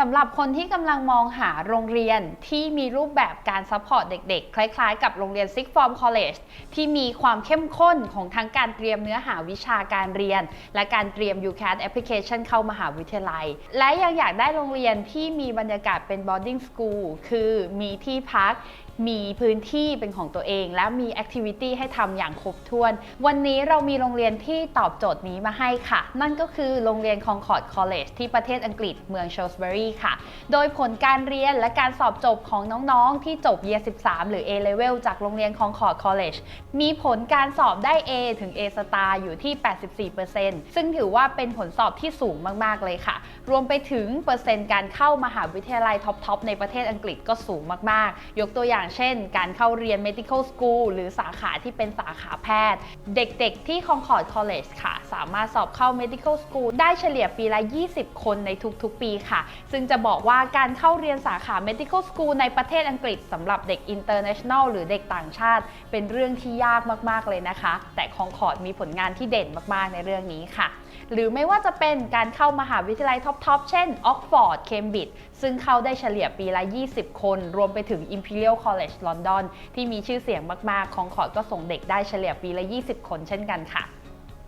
สำหรับคนที่กำลังมองหาโรงเรียนที่มีรูปแบบการซัพพอร์ตเด็กๆ คล้ายๆ กับโรงเรียน Six Form College ที่มีความเข้มข้นของทั้งการเตรียมเนื้อหาวิชาการเรียน และการเตรียม UCAT application เข้ามหาวิทยาลัย และยังอยากได้โรงเรียนที่มีบรรยากาศเป็น boarding school คือมีที่พัก มีพื้นที่เป็นของตัวเอง และมีแอคทิวิตี้ให้ทำอย่างครบถ้วน วันนี้เรามีโรงเรียนที่ตอบโจทย์นี้มาให้ค่ะ นั่นก็คือโรงเรียน Concord College ที่ประเทศอังกฤษเมือง Shrewsbury ค่ะ โดยผลการเรียนและการสอบจบของน้องๆ ที่จบ Year 13 หรือ A Level จากโรงเรียน Concord College มีผลการสอบได้ A ถึง A star อยู่ที่ 84%ซึ่งถือว่าเป็นผลสอบที่สูงมากๆเลยค่ะ รวมไปถึงเปอร์เซ็นต์การเข้ามหาวิทยาลัยท็อปๆในประเทศอังกฤษก็สูงมากๆ ยกตัวอย่างเช่น การเข้าเรียน medical school หรือสาขาที่เป็นสาขาแพทย์ เด็กๆ ที่ Concord College ค่ะ สามารถสอบเข้า medical school ได้เฉลี่ยปีละ 20 คนในทุกๆ ปีค่ะ ซึ่งจะบอกว่าการเข้าเรียนสาขา medical school ในประเทศอังกฤษสำหรับเด็ก international หรือเด็กต่างชาติ เป็นเรื่องที่ยากมากๆเลยนะคะ แต่ Concord มีผลงานที่เด่นมากๆในเรื่องนี้ค่ะ หรือไม่ว่าจะเป็นการเข้ามหาวิทยาลัยท็อปๆ เช่นออกฟอร์ดเคมบริดจ์ซึ่งเข้าได้เฉลี่ยปีละ 20 คน รวมไปถึง Imperial College London ที่มีชื่อเสียงมากๆ ของขอดก็ส่งเด็กได้เฉลี่ยปีละ 20 คนเช่นกันค่ะ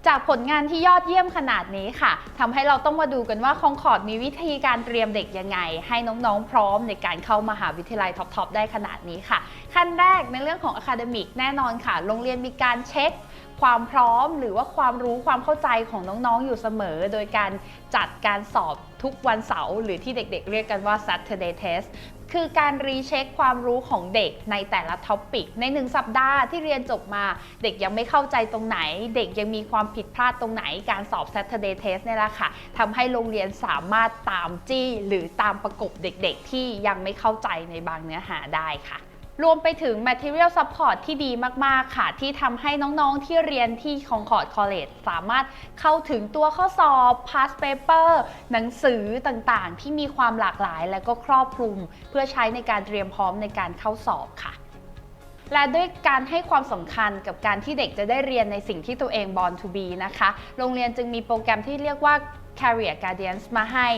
จากผลงานที่ยอดเยี่ยมขนาดนี้ค่ะทำให้เราต้องมาดูกันว่าคองคอร์ดมีวิธีการเตรียมเด็กยังไง ให้น้องๆพร้อมในการเข้ามหาวิทยาลัยท็อปๆได้ขนาดนี้ค่ะ ขั้นแรกในเรื่องของอะคาเดมิกแน่นอนค่ะ โรงเรียนมีการเช็คความพร้อมหรือว่าความรู้ความเข้าใจของน้องๆ อยู่เสมอ โดยการจัดการสอบทุกวันเสาร์หรือที่เด็กๆ เรียกกันว่า Saturday Test คือการรีเช็คความรู้ของเด็กในแต่ละท็อปิกในหนึ่งสัปดาห์ที่เรียนจบมา เด็กยังไม่เข้าใจตรงไหน เด็กยังมีความผิดพลาดตรงไหน การสอบ Saturday Test เนี่ยแหละค่ะทำให้โรงเรียนสามารถตามจี้ หรือตามประกบเด็กๆ ที่ยังไม่เข้าใจในบางเนื้อหาได้ค่ะ รวมไปถึง material support ที่ดีมาก ๆ ค่ะ ที่ทำให้น้อง ๆ ที่เรียนที่ Concord College สามารถเข้าถึงตัวข้อสอบ past paper หนังสือต่างๆ ที่มีความหลากหลายและก็ครอบคลุม เพื่อใช้ในการเตรียมพร้อมในการเข้าสอบค่ะและด้วยการให้ความสำคัญกับการที่เด็กจะได้เรียนในสิ่งที่ตัวเอง born to be นะคะ โรงเรียนจึงมีโปรแกรมที่เรียกว่า Career Guardians มาให้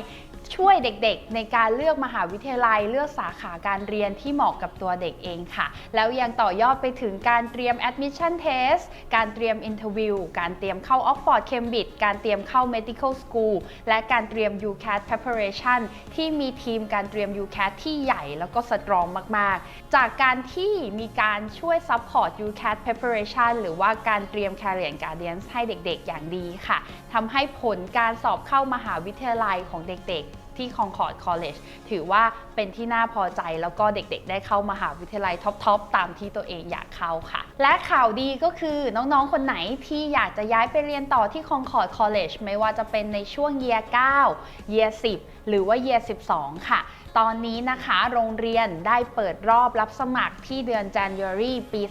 ช่วยเด็กๆ ในการเลือกมหาวิทยาลัย เลือกสาขาการเรียนที่เหมาะกับตัวเด็กเองค่ะ แล้วยังต่อยอดไปถึงการเตรียม admission test การเตรียม interview การเตรียมเข้า Oxford Cambridge การเตรียมเข้า medical school และการเตรียม UCAT preparation ที่มีทีมการเตรียม UCAT ที่ใหญ่แล้วก็สตรองมากๆ จากการที่มีการช่วย support UCAT preparation หรือว่าการเตรียม career guardians ให้เด็กๆ อย่างดีค่ะทำให้ผลการสอบเข้ามหาวิทยาลัยของเด็กๆ ที่ Concord College ถือว่าเป็นที่น่าพอใจแล้วก็เด็กๆ ได้เข้ามหาวิทยาลัยท็อปๆตามที่ตัวเองอยากเข้าค่ะ และข่าวดีก็คือน้องๆ คนไหนที่อยากจะย้ายไปเรียนต่อที่ Concord College ไม่ว่าจะเป็นในช่วง Year 9 Year 10 หรือว่า Year 12 ค่ะ ตอนนี้นะคะโรงเรียนได้เปิดรอบรับสมัครที่เดือน January ปี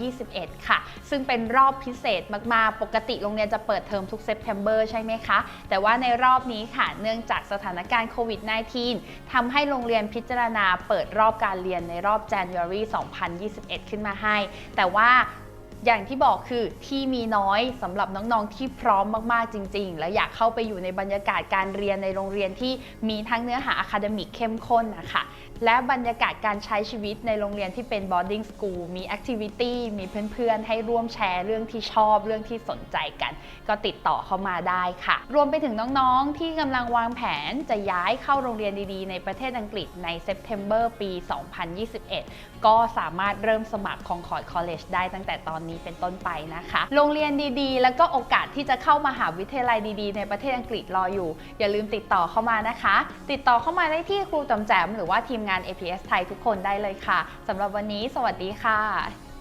2021 ค่ะ ซึ่งเป็นรอบพิเศษมากๆ ปกติโรงเรียนจะเปิดเทอมทุก September ใช่ไหมคะ แต่ว่าในรอบนี้ค่ะ เนื่องจากสถานการณ์โควิด -19 ทำให้โรงเรียนพิจารณาเปิดรอบการเรียนในรอบ January 2021 ขึ้นมาให้ แต่ว่า อย่างที่บอกคือที่มีน้อยสำหรับน้องๆที่พร้อมมากๆจริง ๆ และอยากเข้าไปอยู่ในบรรยากาศการเรียนในโรงเรียนที่มีทั้งเนื้อหาอะคาเดมิกเข้มข้นนะคะและบรรยากาศการใช้ชีวิตในโรงเรียนที่เป็น boarding school มีแอคทิวิตี้มีเพื่อนๆ ให้ร่วมแชร์เรื่องที่ชอบเรื่องที่สนใจกัน ก็ติดต่อเข้ามาได้ค่ะ รวมไปถึงน้องๆ ที่กำลังวางแผนจะย้ายเข้าโรงเรียนดีๆ ในประเทศอังกฤษใน September ปี 2021 ก็สามารถเริ่มสมัคร Concord College ได้ตั้งแต่ตอนนี้เป็นต้นไปนะคะ โรงเรียนดีๆ แล้วก็โอกาสที่จะเข้ามหาวิทยาลัยดีๆ ในประเทศอังกฤษรออยู่ อย่าลืมติดต่อเข้ามานะคะ ติดต่อเข้ามาได้ที่ครูจำแจมหรือว่าทีมงาน APS ไทยทุกคนได้เลยค่ะสำหรับวันนี้ สวัสดีค่ะ